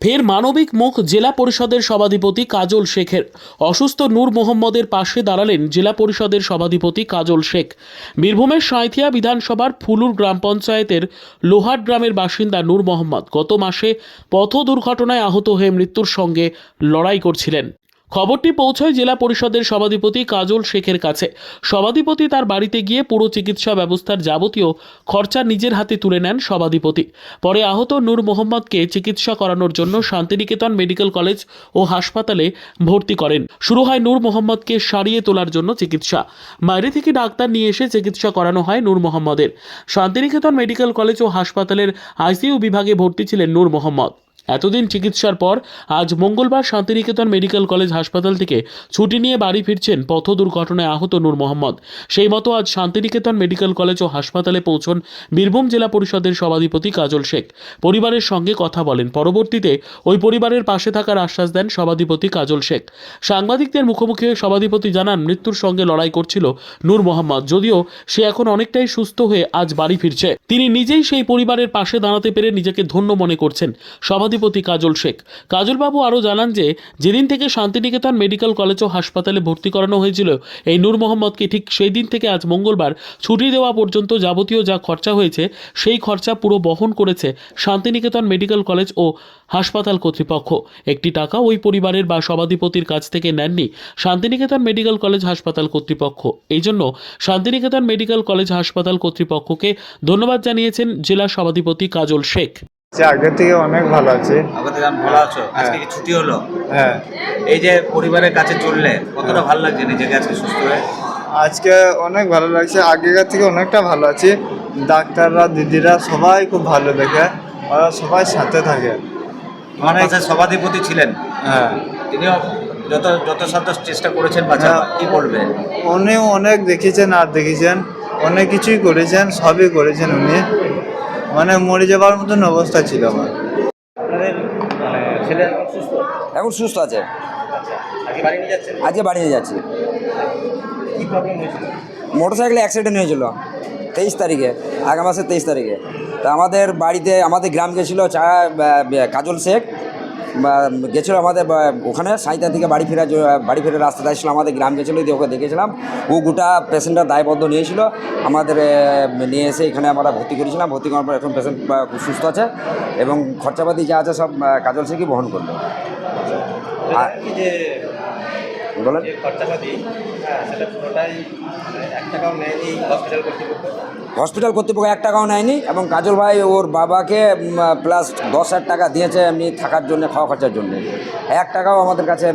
ফের মানবিক মুখ জেলা পরিষদের সভাধিপতি কাজল শেখের। অসুস্থ নূর মোহাম্মদের পাশে দাঁড়ালেন জেলা পরিষদের সভাধিপতি কাজল শেখ। বীরভূমের সাঁথিয়া বিধানসভার ফুলুর গ্রাম পঞ্চায়েতের লোহাট গ্রামের বাসিন্দা নূর মোহাম্মদ গত মাসে পথ দুর্ঘটনায় আহত হয়ে মৃত্যুর সঙ্গে লড়াই করছিলেন। খবরটি পৌঁছয় জেলা পরিষদের সভাধিপতি কাজল শেখের কাছে। সভাধিপতি তার বাড়িতে গিয়ে পুরো চিকিৎসা ব্যবস্থার যাবতীয় খরচা নিজের হাতে তুলে নেন সভাধিপতি। পরে আহত নূর মোহাম্মদকে চিকিৎসা করানোর জন্য শান্তিনিকেতন মেডিকেল কলেজ ও হাসপাতালে ভর্তি করেন। শুরু হয় নূর মোহাম্মদকে সারিয়ে তোলার জন্য চিকিৎসা। বাইরে থেকে ডাক্তার নিয়ে এসে চিকিৎসা করানো হয় নূর মোহাম্মদের। শান্তিনিকেতন মেডিকেল কলেজ ও হাসপাতালের আইসিইউ বিভাগে ভর্তি ছিলেন নূর মোহাম্মদ। এতদিন চিকিৎসার পর আজ মঙ্গলবার শান্তিনিকেতন মেডিকেল কলেজ হাসপাতাল থেকে ছুটি নিয়ে বাড়ি ফিরছেন পথ দুর্ঘটনায় আহত নূর মোহাম্মদ। সেই মতো আজ শান্তিনিকেতন মেডিকেল কলেজ ও হাসপাতালে পৌঁছন বীরভূম জেলা পরিষদের সভাধিপতি কাজল শেখ। পরিবারের সঙ্গে কথা বলেন। পরবর্তীতে ওই পরিবারের পাশে থাকার আশ্বাস দেন সভাধিপতি কাজল শেখ। সাংবাদিকদের মুখোমুখি হয়ে সভাধিপতি জানান, মৃত্যুর সঙ্গে লড়াই করছিল নূর মোহাম্মদ। যদিও সে এখন অনেকটাই সুস্থ হয়ে আজ বাড়ি ফিরছে। তিনি নিজেই সেই পরিবারের পাশে দাঁড়াতে পেরে নিজেকে ধন্য মনে করছেন। সভাধিপতি কাজল শেখ। কাজলবাবু আরও জানান যে, যেদিন থেকে শান্তিনিকেতন মেডিকেল কলেজ ও হাসপাতালে ভর্তি করানো হয়েছিল, এই নূর মোহাম্মদকে ঠিক সেই দিন থেকে আজ মঙ্গলবার ছুটি দেওয়া পর্যন্ত যাবতীয় যা খরচা হয়েছে, সেই খরচা পুরো বহন করেছে শান্তিনিকেতন মেডিকেল কলেজ ও হাসপাতাল কর্তৃপক্ষ। একটি টাকা ওই পরিবারের বা সভাধিপতির কাছ থেকে নেননি শান্তিনিকেতন মেডিকেল কলেজ হাসপাতাল কর্তৃপক্ষ। এই জন্য শান্তিনিকেতন মেডিকেল কলেজ হাসপাতাল কর্তৃপক্ষকে ধন্যবাদ জানিয়েছেন জেলা সভাধিপতি কাজল শেখ। সে আগের থেকে অনেক ভালো আছে। আগে থেকে ভালো আছো? আজকে কি ছুটি হলো? হ্যাঁ। এই যে পরিবারের কাছে চললে কতটা ভালো লাগছে নিজেকে আজকে সুস্থ হয়ে? আজকে অনেক ভালো লাগছে। আগেকার থেকে অনেকটা ভালো আছি। ডাক্তাররা দিদিরা সবাই খুব ভালো দেখে। ওরা সবাই সাথে থাকে। মানে সভাধিপতি ছিলেন? হ্যাঁ। তিনিও যত যত সাধ্য চেষ্টা করেছেন বাঁচার হ্যাঁ। কি বলবে? উনিও অনেক দেখিয়েছেন আর দেখিয়েছেন। অনেক কিছুই করেছেন সবই করেছেন উনি। মানে মরে যাবার মতন অবস্থা ছিল আমার। মানে ছেলে এখন সুস্থ আছে। আজকে বাড়ি নিয়ে যাচ্ছি। মোটর সাইকেলে অ্যাক্সিডেন্ট হয়েছিল তেইশ তারিখে আগামী মাসের তেইশ তারিখে। তা আমাদের বাড়িতে আমাদের গ্রাম গেছিল চা কাজল শেখ। গেছিল আমাদের ওখানে সাঁইতা থেকে বাড়ি ফেরা বাড়ি ফেরার রাস্তা আসছিল আমাদের গ্রাম গেছিল দিয়ে ওকে দেখেছিলাম ও গোটা পেশেন্টটা দায়বদ্ধ নিয়েছিল। আমাদের নিয়ে এসে এখানে আমরা ভর্তি করেছিলাম। ভর্তি করার পর এখন পেশেন্ট খুব সুস্থ আছে এবং খরচাপাতি যা আছে সব কাজল শেখই বহন করবে আর- কি যে বলেন। হ্যাঁ সেটা পুরোটাই মানে এক টাকাও নেয়নি হসপিটাল কর্তৃপক্ষ। হসপিটাল কর্তৃপক্ষ এক টাকাও নেয়নি এবং কাজল ভাই ওর বাবাকে প্লাস দশ হাজার টাকা দিয়েছে এমনি থাকার জন্য খাওয়া খরচার জন্য। এক টাকাও আমাদের কাছে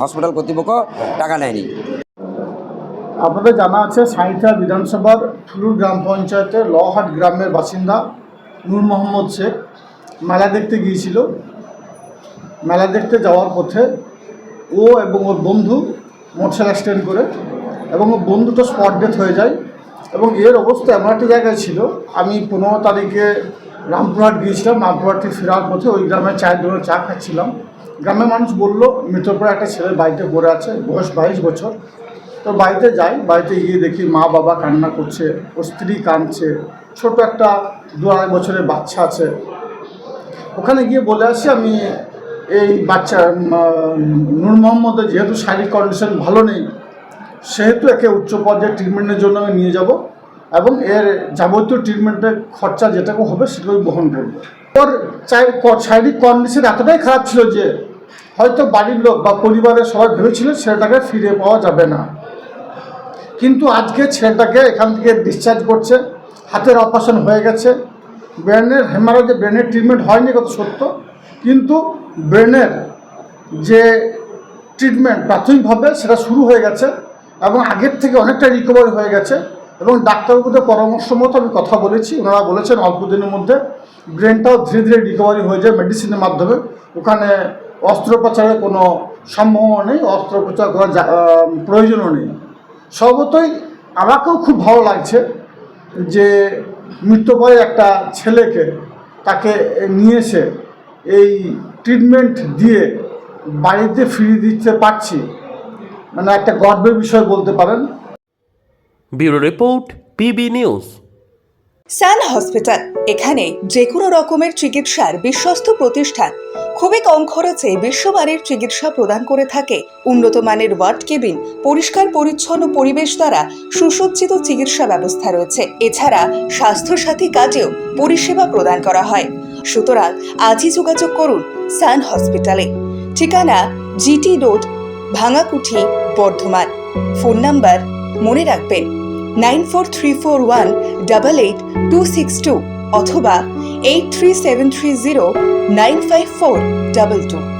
হসপিটাল কর্তৃপক্ষ টাকা নেয়নি। আপনাদের জানা আছে সাঁইথা বিধানসভার ফুলুর গ্রাম পঞ্চায়েতের লহাট গ্রামের বাসিন্দা নূর মোহাম্মদ শেখ। মেলা দেখতে গিয়েছিল। মেলা দেখতে যাওয়ার পথে ও এবং ওর বন্ধু মোটরসাইকেল অ্যাক্সিডেন্ট করে এবং ওর বন্ধুটা স্পট ডেথ হয়ে যায় এবং এর অবস্থা এমন একটা জায়গায় ছিল। আমি পনেরো তারিখে রামপুরহাট গিয়েছিলাম, রামপুরহাট থেকে ফেরার পথে ওই গ্রামে চায়ের দোকানে চা খাচ্ছিলাম। গ্রামের মানুষ বলল মৃত্যুর পরে একটা ছেলে বাড়িতে পড়ে আছে, বয়স বাইশ বছর। তো বাড়িতে যাই, বাড়িতে গিয়ে দেখি মা বাবা কান্না করছে, ওর স্ত্রী কাঁদছে, ছোট একটা দু আড়াই বছরের বাচ্চা আছে। ওখানে গিয়ে বলে আসি, আমি এই বাচ্চা নূর মোহাম্মদের যেহেতু শারীরিক কন্ডিশন ভালো নেই, সেহেতু একে উচ্চ পর্যায়ে ট্রিটমেন্টের জন্য আমি নিয়ে যাব এবং এর যাবতীয় ট্রিটমেন্টের খরচা যেটুকু হবে সেটুকু বহন করব। ওর শারীরিক কন্ডিশন এতটাই খারাপ ছিল যে হয়তো বাড়ির লোক বা পরিবারের সবাই ভেবেছিল ছেলেটাকে ফিরে পাওয়া যাবে না। কিন্তু আজকে ছেলেটাকে এখান থেকে ডিসচার্জ করছে, হাতের অপারেশন হয়ে গেছে। ব্রেনের হেমারেজে ব্রেনের ট্রিটমেন্ট হয়নি কত সত্য। কিন্তু ব্রেনের যে ট্রিটমেন্ট প্রাথমিকভাবে সেটা শুরু হয়ে গেছে এবং আগের থেকে অনেকটা রিকভারি হয়ে গেছে এবং ডাক্তারবাবুদের পরামর্শ মতো আমি কথা বলেছি, ওনারা বলেছেন অল্প দিনের মধ্যে ব্রেনটাও ধীরে ধীরে রিকভারি হয়ে যায় মেডিসিনের মাধ্যমে। ওখানে অস্ত্রোপচারের কোনো সম্ভাবনা নেই, অস্ত্রোপচার করার প্রয়োজনও নেই। সর্বতই আমাকেও খুব ভালো লাগছে যে মৃত্যুপরে একটা ছেলেকে তাকে নিয়ে এসে এই ট্রিটমেন্ট দিয়ে বাড়িতে ফিরিয়ে দিতে পারছি। মানে একটা গর্বের বিষয় বলতে পারেন। Bureau report PB news. Sun hospital এখানে যে কোনো রকমের চিকিৎসার বিশ্বস্ত প্রতিষ্ঠান। খুবই কম খরচে বিশ্বমানের চিকিৎসা প্রদান করে থাকে। উন্নত মানের ওয়ার্ড কেবিন পরিষ্কার পরিচ্ছন্ন পরিবেশ দ্বারা সুসজ্জিত চিকিৎসা ব্যবস্থা রয়েছে। এছাড়া স্বাস্থ্যসাথী কাজেও পরিষেবা প্রদান করা হয়। সুতরাং আজই যোগাযোগ করুন সান হসপিটালে। ঠিকানা GT road, Bhangakuthi, Bardhaman. Phone number মনে রাখবেন, nine four three four one double eight two six two অথবা eight three seven three zero nine five four double two.